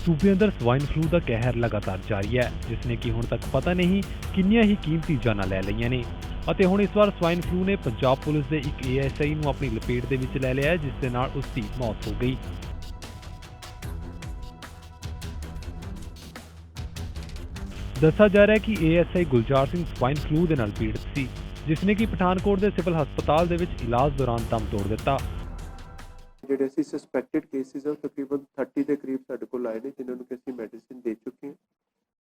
ਸੂਬੇ ਅੰਦਰ swine flu ਦਾ ਕਹਿਰ ਲਗਾਤਾਰ ਜਾਰੀ ਹੈ, ਜਿਸ ਨੇ ਕਿ ਹੁਣ ਤੱਕ ਪਤਾ ਨਹੀਂ ਕਿੰਨੀਆਂ ਹੀ ਕੀਮਤੀ ਜਾਨਾਂ ਲੈ ਲਈਆਂ ਨੇ। ਅਤੇ ਹੁਣ ਇਸ ਵਾਰ ਸਵਾਈਨ ਫਲੂ ਨੇ ਪੰਜਾਬ ਪੁਲਿਸ ਦੇ ਇੱਕ ਏਐਸਆਈ ਨੂੰ ਆਪਣੀ ਲਪੇਟ ਦੇ ਵਿੱਚ ਲੈ ਲਿਆ ਜਿਸ ਦੇ ਨਾਲ ਉਸ ਦੀ ਮੌਤ ਹੋ ਗਈ। ਦੱਸਿਆ ਜਾ ਰਿਹਾ ਹੈ ਕਿ ASI Gulzar Singh swine flu ਦੇ ਨਾਲ ਪੀੜਤ ਸੀ, ਜਿਸ ਨੇ ਕਿ ਪਠਾਨਕੋਟ ਦੇ ਸਿਵਲ ਹਸਪਤਾਲ ਦੇ ਵਿੱਚ ਇਲਾਜ ਦੌਰਾਨ ਦਮ ਤੋੜ ਦਿੱਤਾ। ਜਿਹੜੇ ਅਸੀਂ ਸਸਪੈਕਟਡ ਕੇਸਿਸ ਆ, ਉਹ ਤਕਰੀਬਨ 30 ਦੇ ਕਰੀਬ ਸਾਡੇ ਕੋਲ ਆਏ ਨੇ, ਜਿਨ੍ਹਾਂ ਨੂੰ ਕਿ ਅਸੀਂ ਮੈਡੀਸਿਨ ਦੇ ਚੁੱਕੇ ਹਾਂ।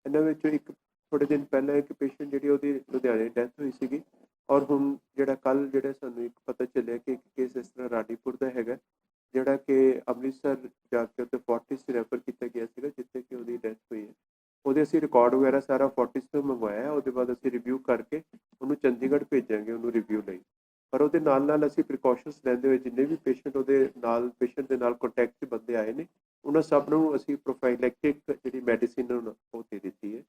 ਇਹਨਾਂ ਵਿੱਚੋਂ ਇੱਕ ਥੋੜੇ ਦਿਨ ਪਹਿਲਾਂ ਇੱਕ ਪੇਸ਼ੈਂਟ ਜਿਹੜੀ ਉਹਦੀ ਲੁਧਿਆਣੇ ਡੈਥ ਹੋਈ ਸੀਗੀ। ਔਰ ਹੁਣ ਜਿਹੜਾ ਕੱਲ ਜਿਹੜਾ ਸਾਨੂੰ ਇੱਕ ਪਤਾ ਚੱਲਿਆ ਕਿ ਇੱਕ ਕੇਸ ਇਸ ਤਰ੍ਹਾਂ ਰਾਣੀਪੁਰ ਦਾ ਹੈਗਾ, ਜਿਹੜਾ ਕਿ ਅੰਮ੍ਰਿਤਸਰ ਜਾ ਕੇ ਉੱਥੇ ਫੋਰਟਿਸ ਰੈਫਰ ਕੀਤਾ ਗਿਆ ਸੀਗਾ, ਜਿੱਥੇ ਕਿ ਉਹਦੀ ਡੈਥ ਹੋਈ ਹੈ। ਉਹਦੇ ਅਸੀਂ ਰਿਕਾਰਡ ਵਗੈਰਾ ਸਾਰਾ ਫੋਰਟਿਸ ਤੋਂ ਮੰਗਵਾਇਆ, ਉਹਦੇ ਬਾਅਦ ਅਸੀਂ ਰਿਵਿਊ ਕਰਕੇ ਉਹਨੂੰ ਚੰਡੀਗੜ੍ਹ ਭੇਜਾਂਗੇ, ਉਹਨੂੰ ਰਿਵਿਊ ਲਈ। ਪਰ ਉਹਦੇ ਨਾਲ ਨਾਲ ਅਸੀਂ ਪ੍ਰੀਕਾਸ਼ਨਸ ਲੈਂਦੇ ਹੋਏ ਜਿੰਨੇ ਵੀ ਪੇਸ਼ੈਂਟ ਉਹਦੇ ਨਾਲ ਪੇਸ਼ੈਂਟ ਦੇ ਨਾਲ ਕੰਟੈਕਟ 'ਚ ਬੰਦੇ ਆਏ ਨੇ, ਉਹਨਾਂ ਸਭ ਨੂੰ ਅਸੀਂ ਪ੍ਰੋਫਾਈਲੈਕਟਿਕ ਜਿਹੜੀ ਮੈਡੀਸਿਨ ਉਹ ਦੇ ਦਿੱਤੀ ਹੈ।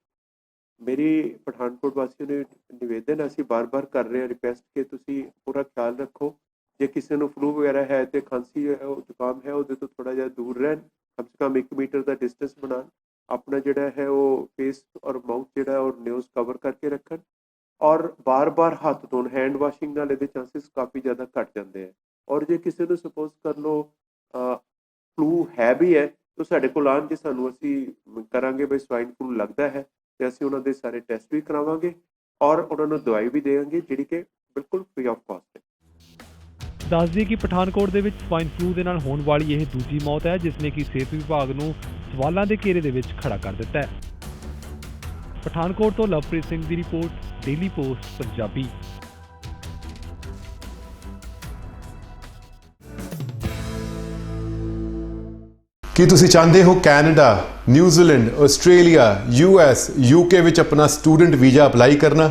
ਮੇਰੀ ਪਠਾਨਕੋਟ ਵਾਸੀਆਂ ਨੂੰ ਨਿਵੇਦਨ ਅਸੀਂ ਬਾਰ-ਬਾਰ ਕਰ ਰਹੇ ਹਾਂ ਰਿਕੁਐਸਟ ਕਿ ਤੁਸੀਂ ਪੂਰਾ ਖਿਆਲ ਰੱਖੋ। ਜੇ ਕਿਸੇ ਨੂੰ ਫਲੂ ਵਗੈਰਾ ਹੈ ਤੇ ਖਾਂਸੀ ਹੈ, ਉਹ ਜ਼ੁਕਾਮ ਹੈ, ਉਹਦੇ ਤੋਂ ਥੋੜਾ ਜਿਹਾ ਦੂਰ ਰਹਿਣ, ਕਮ ਸੇ ਕਮ 1 ਮੀਟਰ ਦਾ ਡਿਸਟੈਂਸ ਬਣਾਉਣ, ਆਪਣਾ ਜਿਹੜਾ ਹੈ ਉਹ ਫੇਸ ਔਰ ਮਾਊਥ ਜਿਹੜਾ ਹੈ ਉਹ ਨਿਊਜ਼ ਕਵਰ ਕਰਕੇ ਰੱਖਣ। ਔਰ ਬਾਰ-ਬਾਰ ਹੱਥ ਧੋਣ ਹੈਂਡ ਵਾਸ਼ਿੰਗ ਨਾਲ ਇਹਦੇ ਚਾਂਸਸ ਕਾਫੀ ਜ਼ਿਆਦਾ ਘਟ ਜਾਂਦੇ ਆ। ਔਰ ਜੇ ਕਿਸੇ ਨੂੰ ਸਪੋਜ਼ ਕਰ ਲਓ ਫਲੂ ਹੈ ਵੀ ਹੈ, ਤਾਂ ਸਾਡੇ ਕੋਲ ਆਉਣ ਜੇ ਸਾਨੂੰ ਅਸੀਂ ਕਰਾਂਗੇ ਬਈ ਸਵਾਈਨ ਫਲੂ ਲੱਗਦਾ ਹੈ ਤੇ ਅਸੀਂ ਉਹਨਾਂ ਦੇ ਸਾਰੇ ਟੈਸਟ ਵੀ ਕਰਾਵਾਂਗੇ ਔਰ ਉਹਨਾਂ ਨੂੰ ਦਵਾਈ ਵੀ ਦੇਵਾਂਗੇ, ਜਿਹੜੀ ਕਿ ਬਿਲਕੁਲ ਫ੍ਰੀ ਆਫ ਕਾਸਟ ਹੈ। ਦੱਸਦੀ ਕਿ ਪਠਾਨਕੋਟ ਦੇ ਵਿੱਚ ਸਵਾਈਨ ਫਲੂ ਦੇ ਨਾਲ ਹੋਣ ਵਾਲੀ ਇਹ ਦੂਜੀ ਮੌਤ ਹੈ, ਜਿਸ ਨੇ ਕਿ ਸਿਹਤ ਵਿਭਾਗ ਨੂੰ ਸਵਾਲਾਂ ਦੇ ਘੇਰੇ ਦੇ ਵਿੱਚ ਖੜਾ ਕਰ ਦਿੱਤਾ ਹੈ। ਪਠਾਨਕੋਟ ਤੋਂ ਲਵਪ੍ਰੀਤ ਸਿੰਘ ਦੀ ਰਿਪੋਰਟ। ਡੇਲੀ ਪੋਸਟ ਪੰਜਾਬੀ ਕੀ ਤੁਸੀਂ ਚਾਹੁੰਦੇ ਹੋ Canada New Zealand Australia US UK ਵਿੱਚ ਆਪਣਾ ਸਟੂਡੈਂਟ ਵੀਜ਼ਾ ਅਪਲਾਈ ਕਰਨਾ?